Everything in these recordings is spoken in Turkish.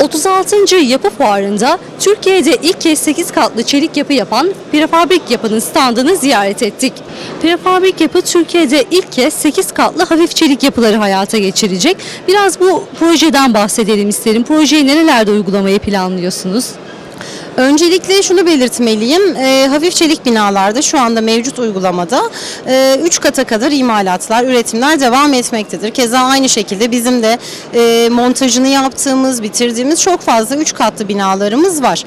36. Yapı Fuarı'nda Türkiye'de ilk kez 8 katlı çelik yapı yapan prefabrik yapının standını ziyaret ettik. Prefabrik yapı Türkiye'de ilk kez 8 katlı hafif çelik yapıları hayata geçirecek. Biraz bu projeden bahsedelim isterim. Projeyi nerelerde uygulamayı planlıyorsunuz? Öncelikle şunu belirtmeliyim. E, hafif çelik binalarda şu anda mevcut uygulamada 3 kata kadar imalatlar, üretimler devam etmektedir. Keza aynı şekilde bizim de e, montajını yaptığımız, bitirdiğimiz çok fazla 3 katlı binalarımız var.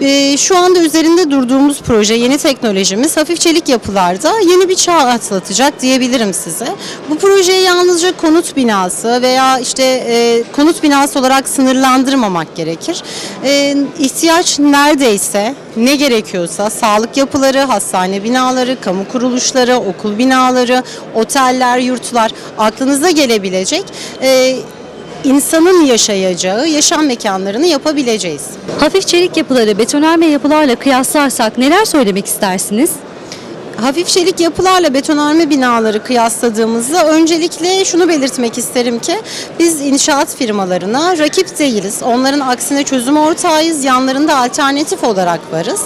E, şu anda üzerinde durduğumuz proje, yeni teknolojimiz hafif çelik yapılarda yeni bir çağ atlatacak diyebilirim size. Bu projeyi yalnızca konut binası veya işte e, konut binası olarak sınırlandırmamak gerekir. E, ihtiyaç neredeyse, ne gerekiyorsa sağlık yapıları, hastane binaları, kamu kuruluşları, okul binaları, oteller, yurtlar aklınıza gelebilecek e, insanın yaşayacağı yaşam mekanlarını yapabileceğiz. Hafif çelik yapıları betonarme yapılarla kıyaslarsak neler söylemek istersiniz? Hafif çelik yapılarla betonarme binaları kıyasladığımızda öncelikle şunu belirtmek isterim ki biz inşaat firmalarına rakip değiliz. Onların aksine çözüm ortağıyız. Yanlarında alternatif olarak varız.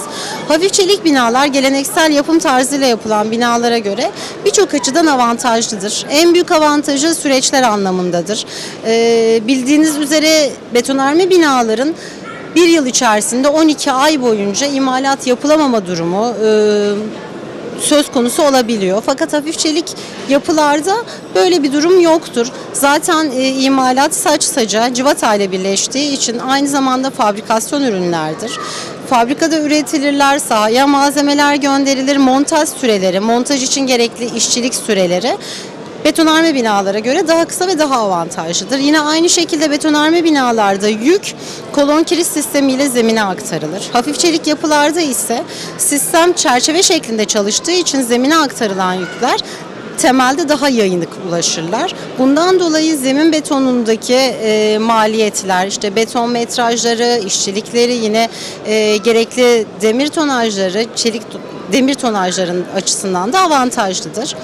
Hafif çelik binalar geleneksel yapım tarzıyla yapılan binalara göre birçok açıdan avantajlıdır. En büyük avantajı süreçler anlamındadır. Ee, bildiğiniz üzere betonarme binaların bir yıl içerisinde 12 ay boyunca imalat yapılamama durumu e, söz konusu olabiliyor. Fakat hafif çelik yapılarda böyle bir durum yoktur. Zaten e, imalat saç saca cıvata ile birleştiği için aynı zamanda fabrikasyon ürünlerdir. Fabrikada üretilirler, sahaya malzemeler gönderilir, montaj süreleri, montaj için gerekli işçilik süreleri betonarme binalara göre daha kısa ve daha avantajlıdır. Yine aynı şekilde betonarme binalarda yük kolon kiriş sistemiyle zemine aktarılır. Hafif çelik yapılarda ise sistem çerçeve şeklinde çalıştığı için zemine aktarılan yükler temelde daha yayınık ulaşırlar. Bundan dolayı zemin betonundaki e, maliyetler, işte beton metrajları, işçilikleri yine e, gerekli demir tonajları, çelik demir tonajların açısından da avantajlıdır.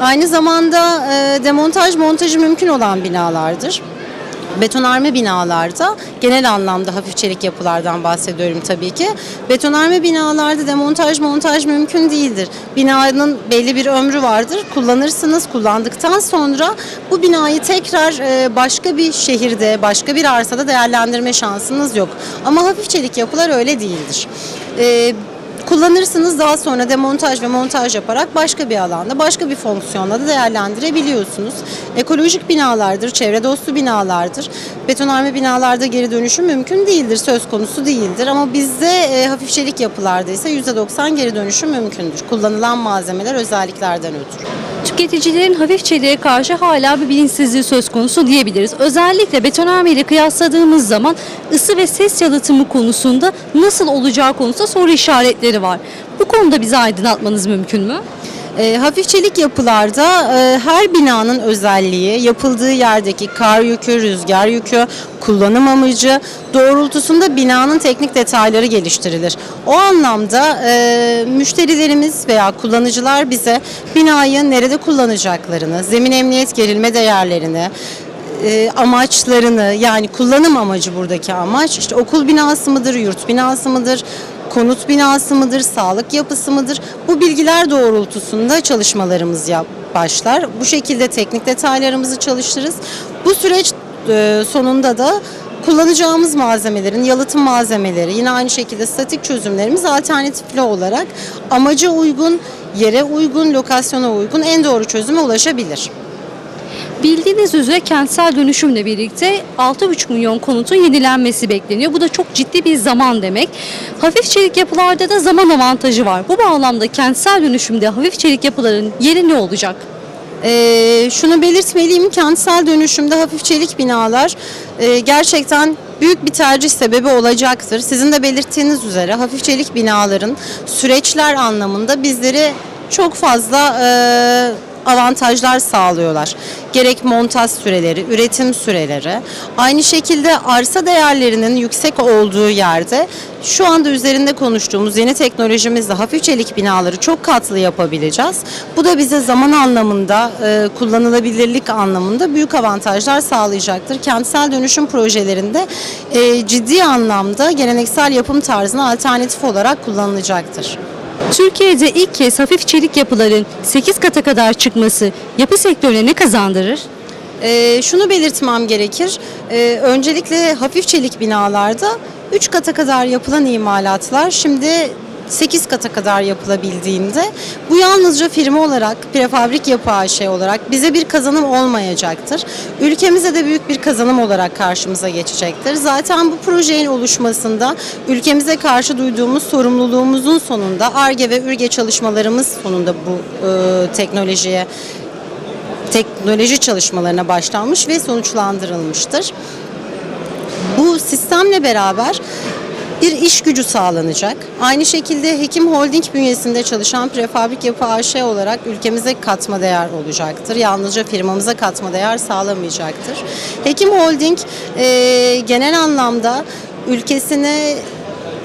Aynı zamanda e, demontaj montajı mümkün olan binalardır. Betonarme binalarda genel anlamda hafif çelik yapılardan bahsediyorum tabii ki. Betonarme binalarda demontaj montaj mümkün değildir. Binanın belli bir ömrü vardır. Kullanırsınız. Kullandıktan sonra bu binayı tekrar e, başka bir şehirde, başka bir arsada değerlendirme şansınız yok. Ama hafif çelik yapılar öyle değildir. Kullanırsınız daha sonra demontaj ve montaj yaparak başka bir alanda, başka bir fonksiyonla da değerlendirebiliyorsunuz. Ekolojik binalardır, çevre dostu binalardır. Betonarme binalarda geri dönüşüm mümkün değildir, söz konusu değildir. Ama bizde e, hafif çelik yapılarda ise %90 geri dönüşüm mümkündür. Kullanılan malzemeler özelliklerden ötürü. Tüketicilerin hafif çeliğe karşı hala bir bilinçsizliği söz konusu diyebiliriz. Özellikle betonarme ile kıyasladığımız zaman ısı ve ses yalıtımı konusunda nasıl olacağı konusunda soru işaretleri var. Bu konuda bizi aydınlatmanız mümkün mü? E, hafif çelik yapılarda e, her binanın özelliği, yapıldığı yerdeki kar yükü, rüzgar yükü, kullanım amacı doğrultusunda binanın teknik detayları geliştirilir. O anlamda e, müşterilerimiz veya kullanıcılar bize binayı nerede kullanacaklarını, zemin emniyet gerilme değerlerini, e, amaçlarını yani kullanım amacı buradaki amaç işte okul binası mıdır, yurt binası mıdır, konut binası mıdır, sağlık yapısı mıdır? Bu bilgiler doğrultusunda çalışmalarımız başlar. Bu şekilde teknik detaylarımızı çalıştırırız. Bu süreç e, sonunda da kullanacağımız malzemelerin yalıtım malzemeleri yine aynı şekilde statik çözümlerimiz alternatifli olarak amaca uygun, yere uygun, lokasyona uygun en doğru çözüme ulaşabilir. Bildiğiniz üzere kentsel dönüşümle birlikte 6,5 milyon konutun yenilenmesi bekleniyor. Bu da çok ciddi bir zaman demek. Hafif çelik yapılarda da zaman avantajı var. Bu bağlamda kentsel dönüşümde hafif çelik yapıların yeri ne olacak? Ee, şunu belirtmeliyim, kentsel dönüşümde hafif çelik binalar e, gerçekten büyük bir tercih sebebi olacaktır. Sizin de belirttiğiniz üzere hafif çelik binaların süreçler anlamında bizleri çok fazla e, avantajlar sağlıyorlar. Gerek montaj süreleri, üretim süreleri. Aynı şekilde arsa değerlerinin yüksek olduğu yerde şu anda üzerinde konuştuğumuz yeni teknolojimizle hafif çelik binaları çok katlı yapabileceğiz. Bu da bize zaman anlamında, e, kullanılabilirlik anlamında büyük avantajlar sağlayacaktır. Kentsel dönüşüm projelerinde e, ciddi anlamda geleneksel yapım tarzına alternatif olarak kullanılacaktır. Türkiye'de ilk kez hafif çelik yapıların 8 kata kadar çıkması yapı sektörüne ne kazandırır? Ee, şunu belirtmem gerekir. Ee, öncelikle hafif çelik binalarda 3 kata kadar yapılan imalatlar şimdi 8 kata kadar yapılabildiğinde bu yalnızca firma olarak, prefabrik yapı AŞ olarak bize bir kazanım olmayacaktır. Ülkemize de büyük bir kazanım olarak karşımıza geçecektir. Zaten bu projenin oluşmasında ülkemize karşı duyduğumuz sorumluluğumuzun sonunda ARGE ve ÜRGE çalışmalarımız sonunda bu e, teknolojiye teknoloji çalışmalarına başlanmış ve sonuçlandırılmıştır. Bu sistemle beraber bir iş gücü sağlanacak. Aynı şekilde Hekim Holding bünyesinde çalışan prefabrik yapı AŞ olarak ülkemize katma değer olacaktır. Yalnızca firmamıza katma değer sağlamayacaktır. Hekim Holding e, genel anlamda ülkesine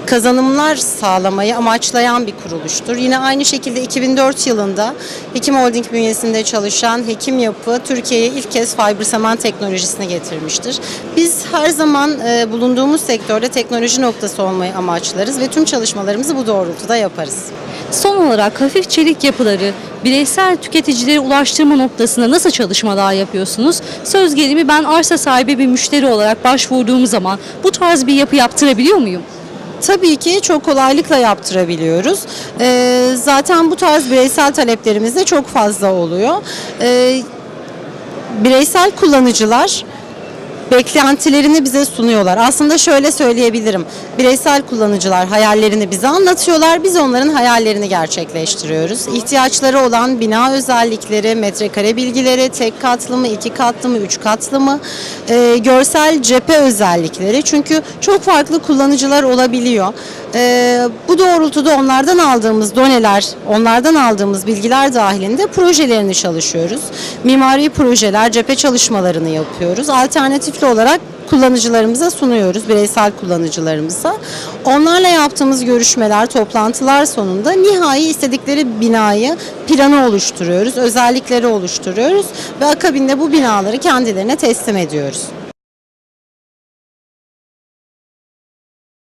kazanımlar sağlamayı amaçlayan bir kuruluştur. Yine aynı şekilde 2004 yılında Hekim Holding bünyesinde çalışan Hekim Yapı Türkiye'ye ilk kez fiber cement teknolojisini getirmiştir. Biz her zaman e, bulunduğumuz sektörde teknoloji noktası olmayı amaçlarız ve tüm çalışmalarımızı bu doğrultuda yaparız. Son olarak hafif çelik yapıları bireysel tüketicilere ulaştırma noktasında nasıl çalışmalar yapıyorsunuz? Söz gelimi ben arsa sahibi bir müşteri olarak başvurduğum zaman bu tarz bir yapı yaptırabiliyor muyum? Tabii ki çok kolaylıkla yaptırabiliyoruz. Ee, zaten bu tarz bireysel taleplerimiz de çok fazla oluyor. Ee, bireysel kullanıcılar beklentilerini bize sunuyorlar. Aslında şöyle söyleyebilirim. Bireysel kullanıcılar hayallerini bize anlatıyorlar. Biz onların hayallerini gerçekleştiriyoruz. İhtiyaçları olan bina özellikleri, metrekare bilgileri, tek katlı mı, iki katlı mı, üç katlı mı, e, görsel cephe özellikleri. Çünkü çok farklı kullanıcılar olabiliyor. E, bu doğrultuda onlardan aldığımız doneler, onlardan aldığımız bilgiler dahilinde projelerini çalışıyoruz. Mimari projeler, cephe çalışmalarını yapıyoruz. Alternatifli olarak kullanıcılarımıza sunuyoruz, bireysel kullanıcılarımıza. Onlarla yaptığımız görüşmeler, toplantılar sonunda nihai istedikleri binayı, planı oluşturuyoruz, özellikleri oluşturuyoruz ve akabinde bu binaları kendilerine teslim ediyoruz.